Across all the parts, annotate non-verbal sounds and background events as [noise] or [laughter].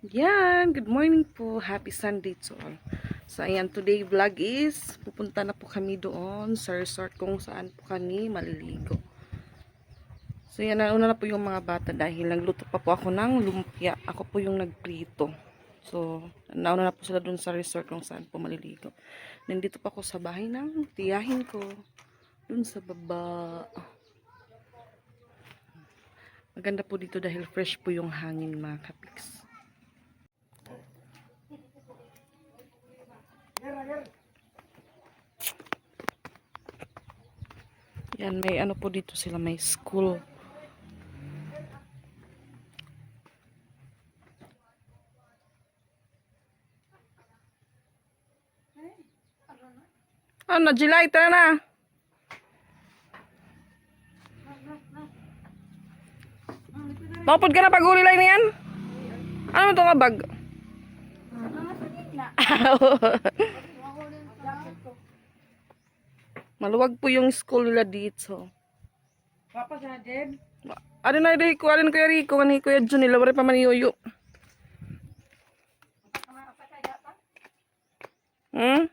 Yan, good morning po. Happy Sunday to all. So, ayan, today vlog is, pupunta na po kami doon sa resort kung saan po kami maliligo. So, yan, nauna na po yung mga bata dahil nagluto pa po ako ng lumpia. Ako po yung nagprito. So, nauna na po sila doon sa resort kung saan po maliligo. Nandito pa ako sa bahay ng tiyahin ko. Doon sa baba. Maganda po dito dahil fresh po yung hangin mga kapiks. Yan, may ano po dito sila, may school. Ano, July, tara na. Mapod ka na pag ulilay na yan? Ano ito nga bag? Maluwag po yung school nila dito. Papa sa din. Ano na Rico? Ano kuya Rico? Ano kuya Jun? Nila wala pa maniyuyo. Hmm?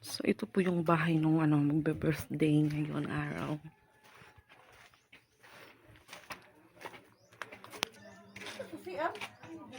So, ito po yung bahay nung ano, magbe-birthday ngayon araw.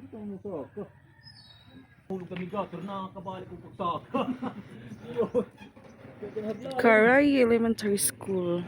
Ito mo to ako. Hulog kami gator na kabalik kong pagsaka. Karay Elementary School.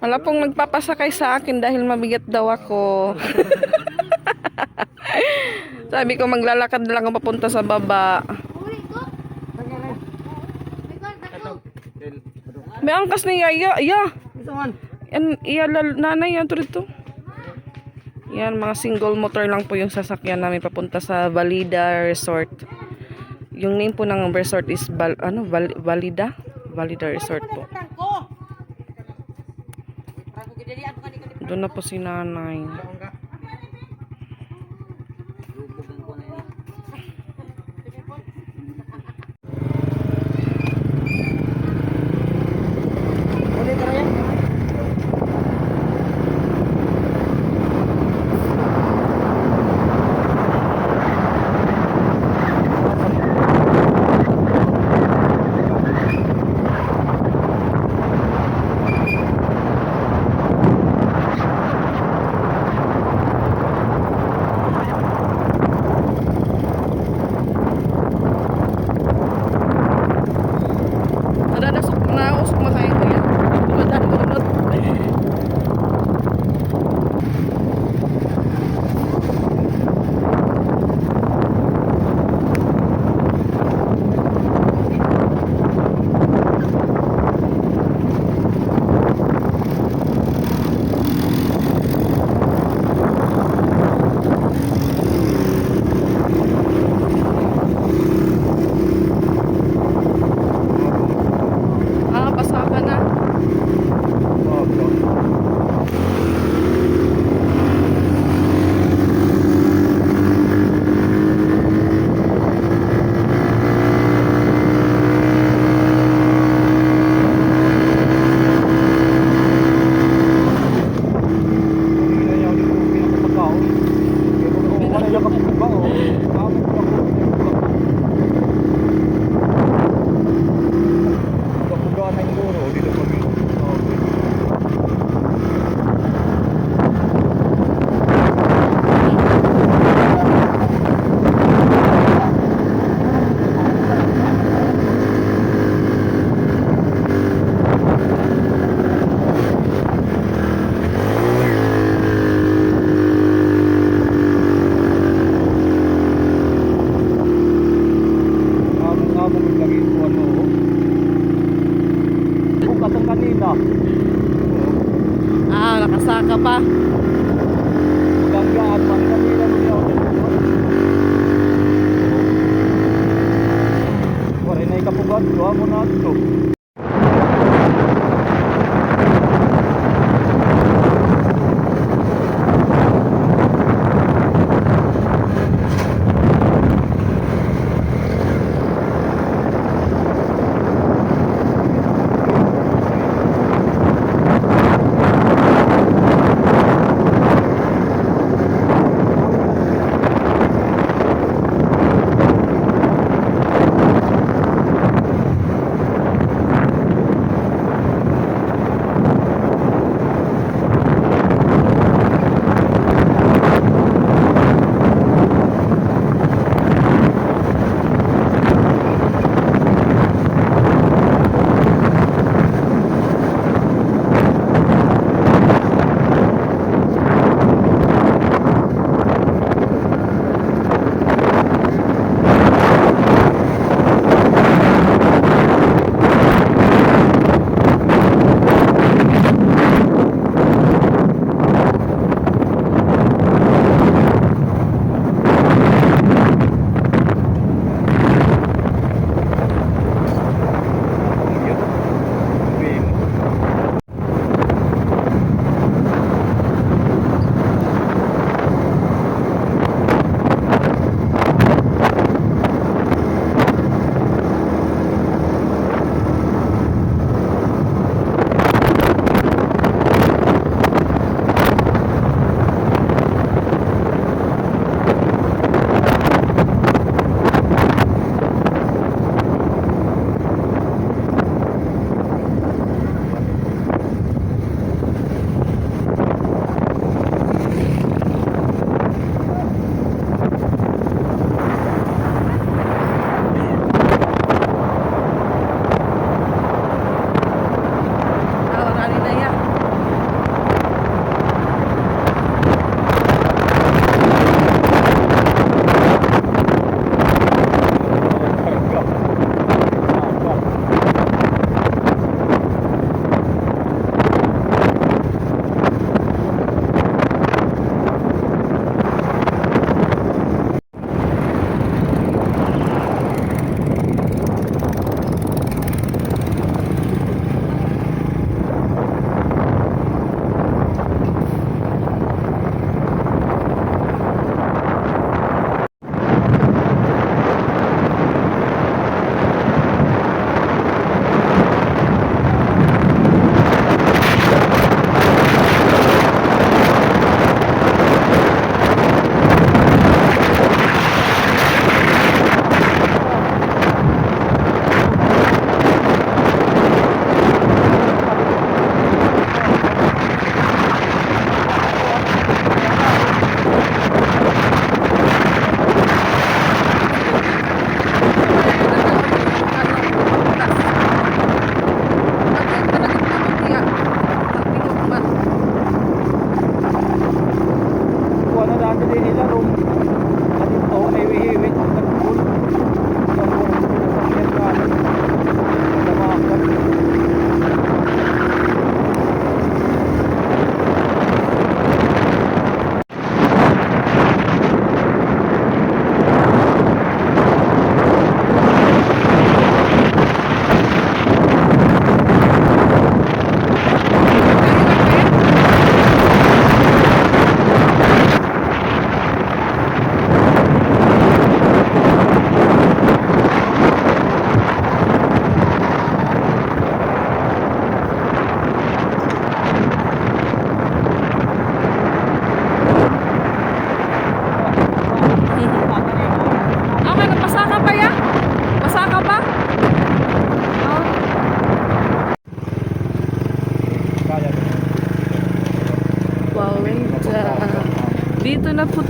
Wala pong nagpapasakay sa akin dahil mabigat daw ako. [laughs] Sabi ko maglalakad na lang ako papunta sa baba. May angkas ni Yaya. Ya. Yan, iya, nanay, yan to rito. Yan, mga single motor lang po yung sasakyan namin papunta sa Valida Resort. Yung name po ng resort is Val, ano, Val, Valida? Valida Resort po. Doon na po si nanay. relacionados, como también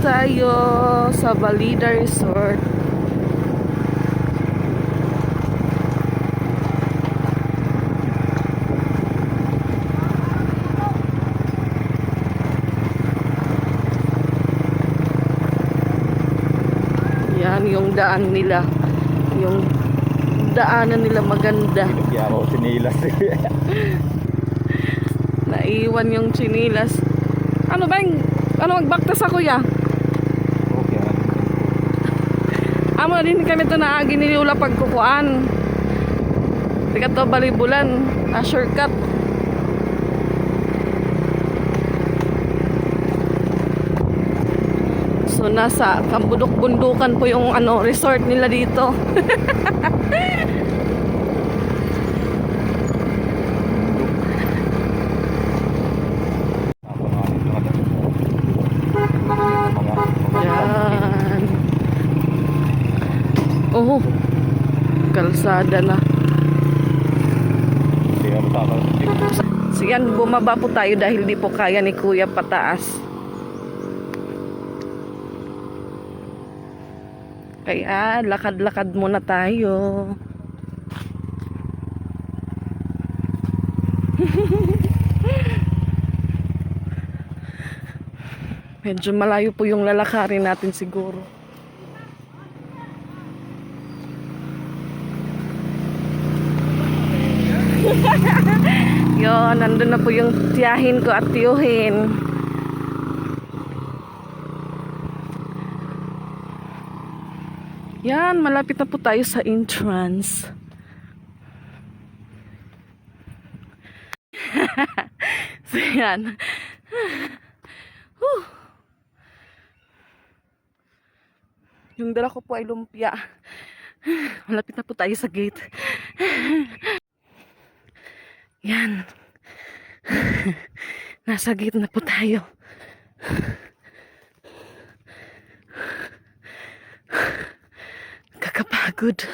tayo sa Valida Resort. Yan yung daan nila. Yung daanan nila maganda. Kaya ako sinilas. [laughs] Naiwan yung chinilas. Ano ba yung, ano magbakta sa kuya? Amo din kami to na agi ni Lula pagkukuan. Tikat to balibulan, na shortcut. So nasa kambundok-bundukan po yung ano resort nila dito. [laughs] Yan. Oh. Kalsada na. So yan, bumaba po tayo dahil di po kaya ni Kuya pataas. Kaya lakad-lakad muna tayo. [laughs] Medyo malayo po yung lalakarin natin siguro. Yun, nandun na po yung tiyahin ko at tiyuhin. Yan, malapit na po tayo sa entrance. [laughs] so yan. Whew. Yung dala ko po ay lumpia. Malapit na po tayo sa gate. [laughs] Yan. [laughs] Nasa gate na po tayo. Kakapagod.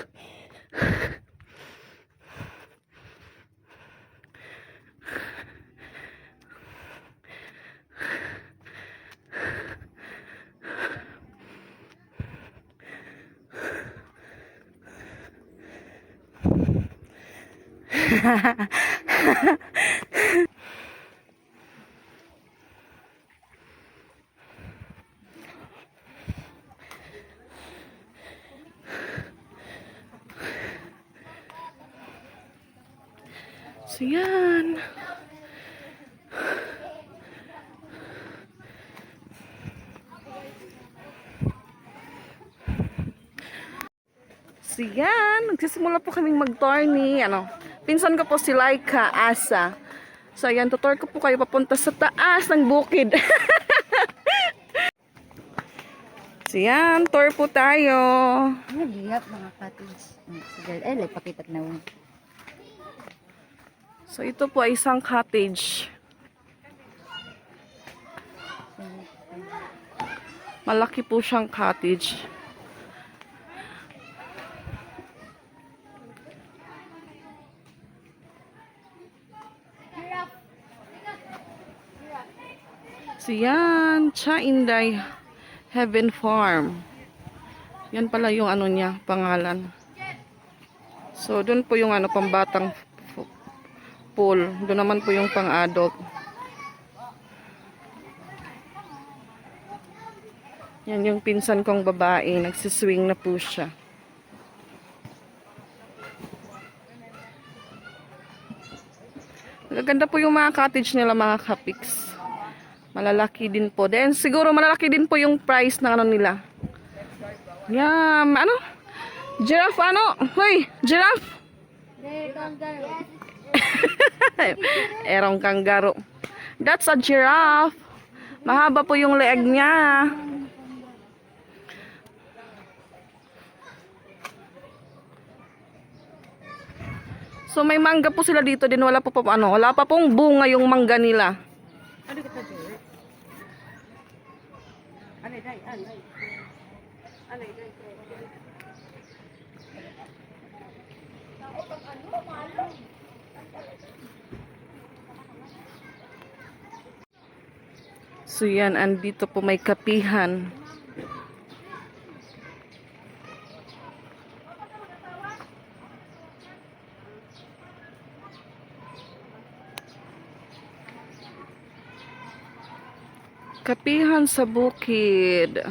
[laughs] So yan. So yan, nagsisimula po kaming mag-tour ni, ano, pinsan ko po si Laika Asa. So yan, tutor ko po kayo papunta sa taas ng bukid. [laughs] so yan, tour po tayo. Nagiyap mga cottage. Eh, like, pakitat na. So ito po ay isang cottage. Malaki po siyang cottage. So yan, Cha Inday Heaven Farm. Yan pala yung ano niya, pangalan. So doon po yung ano pambatang pool. Doon naman po yung pang-adult. Yan yung pinsan kong babae. Nagsiswing na po siya. Maganda po yung mga cottage nila mga kapiks. Malalaki din po. Then siguro malalaki din po yung price ng ano nila. Yan, ano? Giraffe ano? Hoy, giraffe! [laughs] Erong kanggaro. That's a giraffe. Mahaba po yung leeg niya. So may mangga po sila dito din wala pa po ano, wala pa pong bunga yung mangga nila. So yan, andito po may kapihan. Kapihan sa bukid.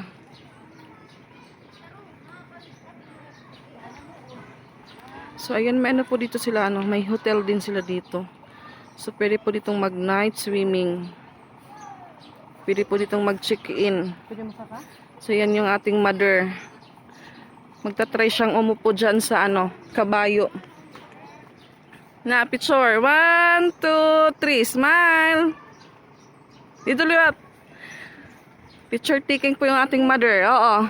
So ayan, may ano po dito sila, ano, may hotel din sila dito. So, pwede po ditong mag-night swimming. Pwede po ditong mag-check-in. So, yan yung ating mother. Magta-try siyang umupo dyan sa ano, kabayo. Na, picture. One, two, three. Smile. Dito liwat. Picture taking po yung ating mother. Oo.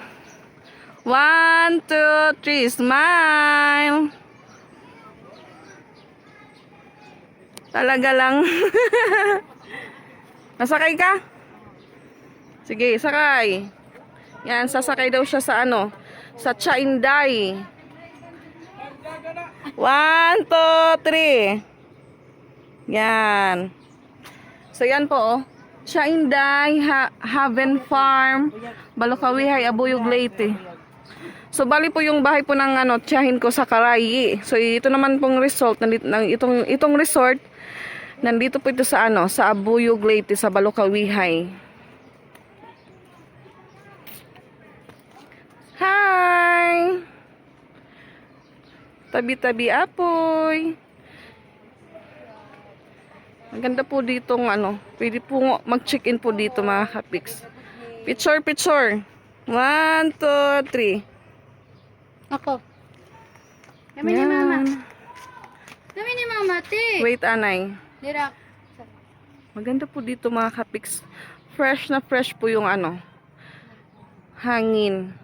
One, two, three. Smile. Talaga lang. [laughs] Nasakay ka? Sige, sakay. Yan, sasakay daw siya sa ano? Sa Chainday. One, two, three. Yan. So, yan po, oh. Chainday, ha Haven Farm, Balukawihay, Abuyog, Leyte. So, bali po yung bahay po ng ano, tiyahin ko sa Karayi. So, ito naman pong resort, nandito, ng, itong, itong resort, nandito po ito sa ano, sa Abuyog, Leyte, sa Balukawihay. Hi! Tabi-tabi apoy. Ang ganda po dito ng ano. Pwede po mag-check-in po dito mga kapiks. Picture, picture. One, two, three. Ako. Kami ni mama. Kami ni mama, te. Wait, anay. Dirak. Maganda po dito mga kapiks. Fresh na fresh po yung ano. Hangin.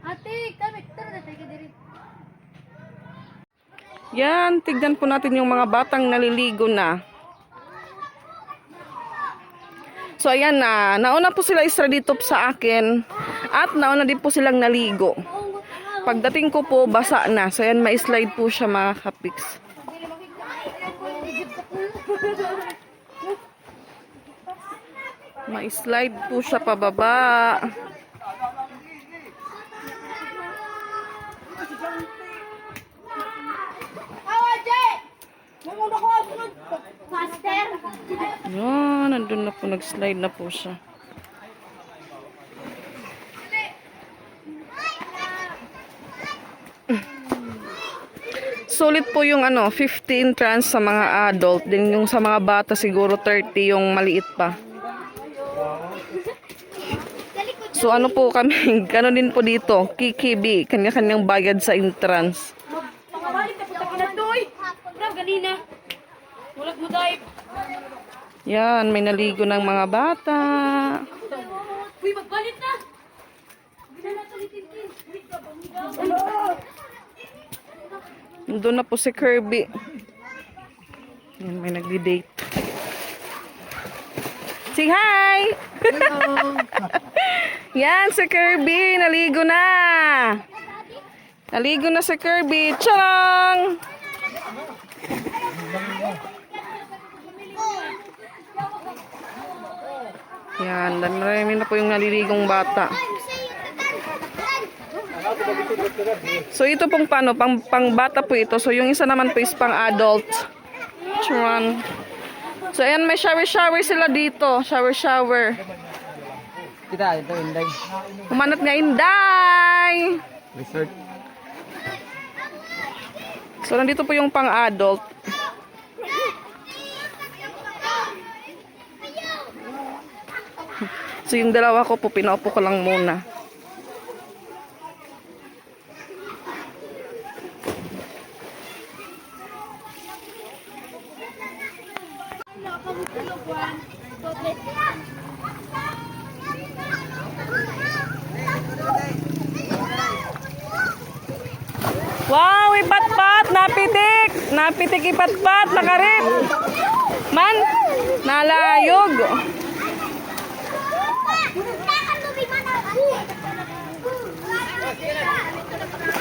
Ate, kami. Tara na, tayo diri. Yan, tignan po natin yung mga batang naliligo na. So ayan na, nauna po sila isra dito sa akin at nauna din po silang naligo. Pagdating ko po, basa na. So ayan, ma-slide po siya mga kapiks. Ma-slide po siya pababa. Master. Yan, nandun na po, nag-slide na po siya. Sulit po yung ano, 15 trans sa mga adult. Din yung sa mga bata siguro 30 yung maliit pa. So ano po kami, gano'n [laughs] din po dito, kikibi, kanya-kanyang bayad sa entrance. Pangabalik na puta kinatoy. Bro, ganina. Mulag mo dahil. Yan, may naligo ng mga bata. Uy, magbalit na. Doon na po si Kirby. Yan, may nagdi-date. Say hi! [laughs] Yan, si Kirby. Naligo na. Naligo na si Kirby. Charang! Yan, marami na po yung naliligong bata. So ito pong paano, pang, pang bata po ito. So yung isa naman po is pang adult. Chuan. So ayan, may shower-shower sila dito. Shower-shower. Kita, ito Inday. Kumanat nga Inday! Resort. So nandito po yung pang adult. So yung dalawa ko po, pinaupo ko lang muna. Wow, ipat-pat, napitik. Napitik ipat-pat, nakarit. Man, nalayog.